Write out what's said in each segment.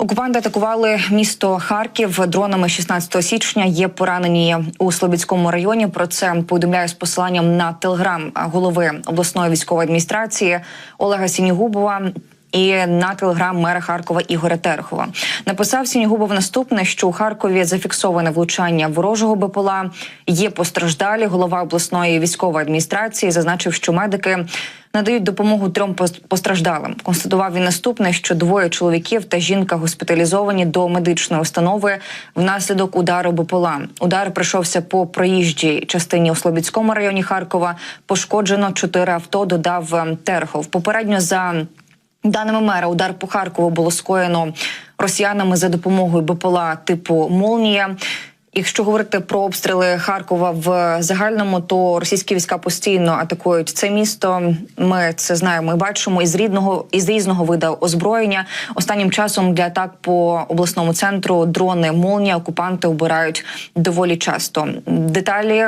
Окупанти атакували місто Харків дронами 16 січня. Є поранені у Слобідському районі. Про це повідомляю з посиланням на телеграм голови обласної військової адміністрації Олега Сінігубова. І на телеграм мера Харкова Ігоря Терхова написав Сінігубов наступне, що у Харкові зафіксоване влучання ворожого БПЛА. Є постраждалі. Голова обласної військової адміністрації зазначив, що медики надають допомогу трьом постраждалим. Констатував він наступне, що двоє чоловіків та жінка госпіталізовані до медичної установи внаслідок удару БПЛА. Удар прийшовся по проїжджій частині у Слобідському районі Харкова. Пошкоджено чотири авто. Додав ем, Терхов. Попередньо за Даними мера, удар по Харкову було скоєно росіянами за допомогою БПЛА типу Молнія. Якщо говорити про обстріли Харкова в загальному, то російські війська постійно атакують це місто. Ми це знаємо і бачимо із рідного із різного виду озброєння. Останнім часом для атак по обласному центру дрони Молнія окупанти обирають доволі часто. Деталі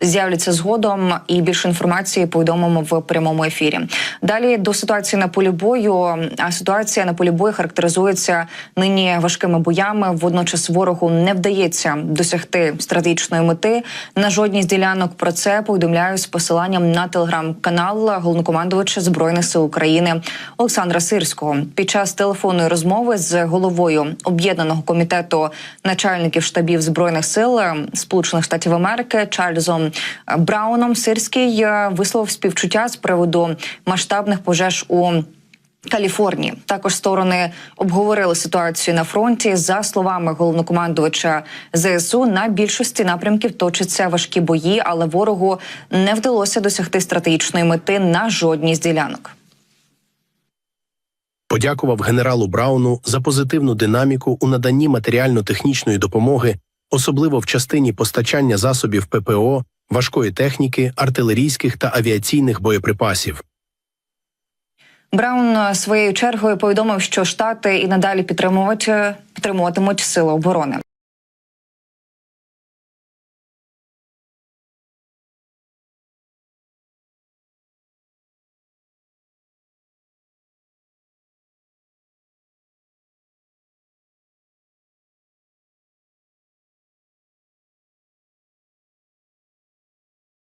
з'являться згодом і більше інформації повідомимо в прямому ефірі. Далі до ситуації на полі бою. А ситуація на полі бою характеризується нині важкими боями. Водночас ворогу не вдається досягти стратегічної мети на жодній з ділянок. Про це повідомляю з посиланням на телеграм-канал головнокомандувача збройних сил України Олександра Сирського. Під час телефонної розмови з головою об'єднаного комітету начальників штабів збройних сил Сполучених Штатів Америки Чарльзом Брауном Сирський е, висловив співчуття з приводу масштабних пожеж у. Каліфорнії також сторони обговорили ситуацію на фронті. За словами головнокомандувача ЗСУ, на більшості напрямків точаться важкі бої, але ворогу не вдалося досягти стратегічної мети на жодній з ділянок. подякував генералу Брауну за позитивну динаміку у наданні матеріально-технічної допомоги, особливо в частині постачання засобів ППО, важкої техніки, артилерійських та авіаційних боєприпасів. Браун е, своєю чергою повідомив, що штати і надалі підтримують підтримуватимуть сили оборони.